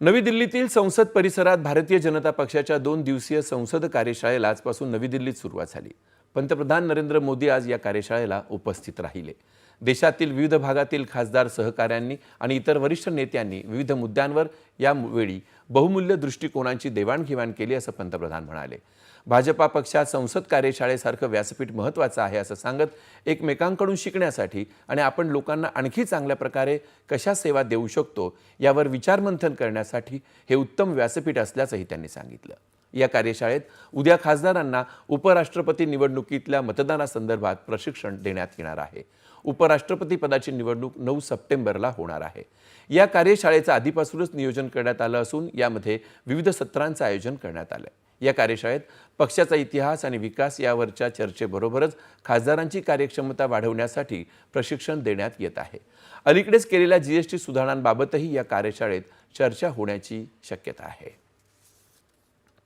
नवी दिल्लीतील संसद परिसरात भारतीय जनता पक्षाच्या दोन दिवसीय संसद कार्यशाळेला आजपासून नवी दिल्लीत सुरुवात झाली. पंतप्रधान नरेंद्र मोदी आज या कार्यशाळेला उपस्थित राहिले. देशातील विविध भागातील खासदार सहकाऱ्यांनी आणि इतर वरिष्ठ नेत्यांनी विविध मुद्द्यांवर यावेळी बहुमूल्य दृष्टिकोनांची देवाणघेवाण केली असं पंतप्रधान म्हणाले. भाजपा पक्षात संसद कार्यशाळेसारखं व्यासपीठ महत्त्वाचं आहे असं सांगत एकमेकांकडून शिकण्यासाठी आणि आपण लोकांना आणखी चांगल्या प्रकारे कशा सेवा देऊ शकतो यावर विचारमंथन करण्यासाठी हे उत्तम व्यासपीठ असल्याचंही त्यांनी सांगितलं. या कार्यशाळेत उद्या खासदारांना उपराष्ट्रपती निवडणुकीतल्या मतदानासंदर्भात प्रशिक्षण देण्यात येणार आहे. उपराष्ट्रपती पदाची निवडणूक नऊ सप्टेंबरला होणार आहे. या कार्यशाळेचं आधीपासूनच नियोजन करण्यात आलं असून यामध्ये विविध सत्रांचं आयोजन करण्यात आलं या कार्यशाळेत पक्षाचा इतिहास आणि विकास यावरच्या चर्चेबरोबरच खासदारांची कार्यक्षमता वाढवण्यासाठी प्रशिक्षण देण्यात येत आहे. अलीकडेच केलेल्या जीएसटी सुधारणांबाबतही या कार्यशाळेत चर्चा होण्याची शक्यता आहे.